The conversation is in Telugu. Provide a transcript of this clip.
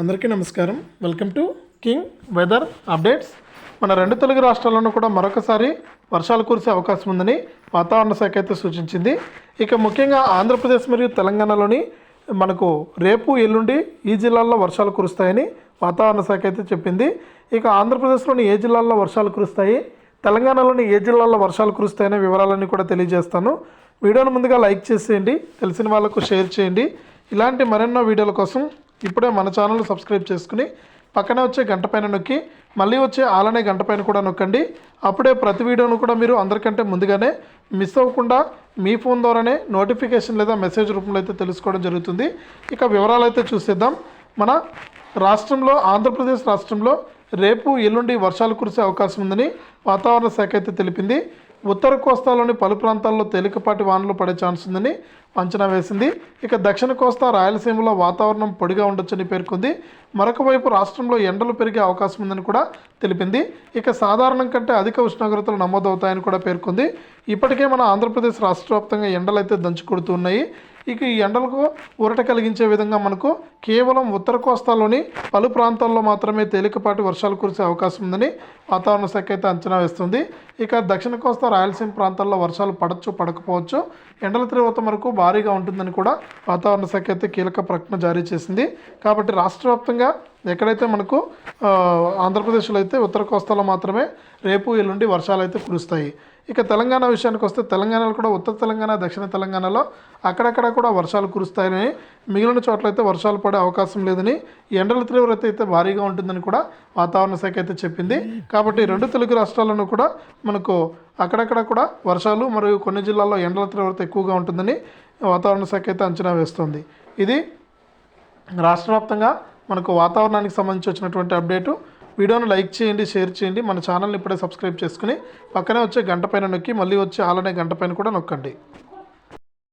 అందరికీ నమస్కారం. Welcome to king weather updates మన రెండు తెలుగు రాష్ట్రాల్లోనూ కూడా మరొకసారి వర్షాలు కురిసే అవకాశం ఉందని వాతావరణ శాఖ అయితే సూచించింది. ఇక ముఖ్యంగా ఆంధ్రప్రదేశ్ మరియు తెలంగాణలోని మనకు రేపు ఎల్లుండి ఈ జిల్లాల్లో వర్షాలు కురుస్తాయని వాతావరణ శాఖ అయితే చెప్పింది. ఇక ఆంధ్రప్రదేశ్లోని ఏ జిల్లాల్లో వర్షాలు కురుస్తాయి తెలంగాణలోని ఏ జిల్లాల్లో వర్షాలు కురుస్తాయనే వివరాలన్నీ కూడా తెలియజేస్తాను. వీడియోను ముందుగా లైక్ చేసేయండి తెలిసిన వాళ్ళకు షేర్ చేయండి. ఇలాంటి మరెన్నో వీడియోల కోసం ఇప్పుడే మన ఛానల్ సబ్స్క్రైబ్ చేసుకుని పక్కనే వచ్చే గంట పైన నొక్కి మళ్ళీ వచ్చే ఆలనే గంట పైన కూడా నొక్కండి. అప్పుడే ప్రతి వీడియోను కూడా మీరు అందరికంటే ముందుగానే మిస్ అవ్వకుండా మీ ఫోన్ ద్వారానే నోటిఫికేషన్ లేదా మెసేజ్ రూపంలో అయితే తెలుసుకోవడం జరుగుతుంది. ఇక వివరాలు అయితే చూసేద్దాం. మన రాష్ట్రంలో ఆంధ్రప్రదేశ్ రాష్ట్రంలో రేపు ఎల్లుండి వర్షాలు కురిసే అవకాశం ఉందని వాతావరణ శాఖ అయితే తెలిపింది. ఉత్తర కోస్తాలోని పలు ప్రాంతాల్లో తేలికపాటి వానలు పడే ఛాన్స్ ఉందని అంచనా వేసింది. ఇక దక్షిణ కోస్తా రాయలసీమలో వాతావరణం పొడిగా ఉండొచ్చని పేర్కొంది. మరొక వైపు రాష్ట్రంలో ఎండలు పెరిగే అవకాశం ఉందని కూడా తెలిపింది. ఇక సాధారణం కంటే అధిక ఉష్ణోగ్రతలు నమోదవుతాయని కూడా పేర్కొంది. ఇప్పటికే మన ఆంధ్రప్రదేశ్ రాష్ట్ర వ్యాప్తంగా ఎండలైతే అయితే దంచుకొడుతున్నాయి ఇక ఈ ఎండలకు ఊరట కలిగించే విధంగా మనకు కేవలం ఉత్తర కోస్తాలోని పలు ప్రాంతాల్లో మాత్రమే తేలికపాటి వర్షాలు కురిసే అవకాశం ఉందని వాతావరణ శాఖ అయితే అంచనా వేస్తుంది. ఇక దక్షిణ కోస్తా రాయలసీమ ప్రాంతాల్లో వర్షాలు పడచ్చు పడకపోవచ్చు. ఎండల తీవ్రత వరకు భారీగా ఉంటుందని కూడా వాతావరణ శాఖ అయితే కీలక ప్రకటన జారీ చేసింది. కాబట్టి రాష్ట్ర వ్యాప్తంగా ఎక్కడైతే మనకు ఆంధ్రప్రదేశ్లో అయితే ఉత్తర కోస్తాలో మాత్రమే రేపు ఎల్లుండి వర్షాలు అయితే కురుస్తాయి. ఇక తెలంగాణ విషయానికి వస్తే తెలంగాణలో కూడా ఉత్తర తెలంగాణ దక్షిణ తెలంగాణలో అక్కడక్కడ కూడా వర్షాలు కురుస్తాయని మిగిలిన చోట్ల అయితే వర్షాలు పడే అవకాశం లేదని ఎండల తీవ్రత అయితే భారీగా ఉంటుందని కూడా వాతావరణ శాఖ అయితే చెప్పింది. కాబట్టి రెండు తెలుగు రాష్ట్రాలను కూడా మనకు అక్కడక్కడ కూడా వర్షాలు మరియు కొన్ని జిల్లాల్లో ఎండల తీవ్రత ఎక్కువగా ఉంటుందని వాతావరణ శాఖ అయితే అంచనా వేస్తుంది. ఇది రాష్ట్ర వ్యాప్తంగా మనకు వాతావరణానికి సంబంధించి వచ్చినటువంటి అప్డేటు. వీడియోను లైక్ చేయండి షేర్ చేయండి. మన ఛానల్ని ఇప్పుడే సబ్స్క్రైబ్ చేసుకుని పక్కనే వచ్చే గంట పైన నొక్కి మళ్ళీ వచ్చే ఆలనే గంట పైన కూడా నొక్కండి.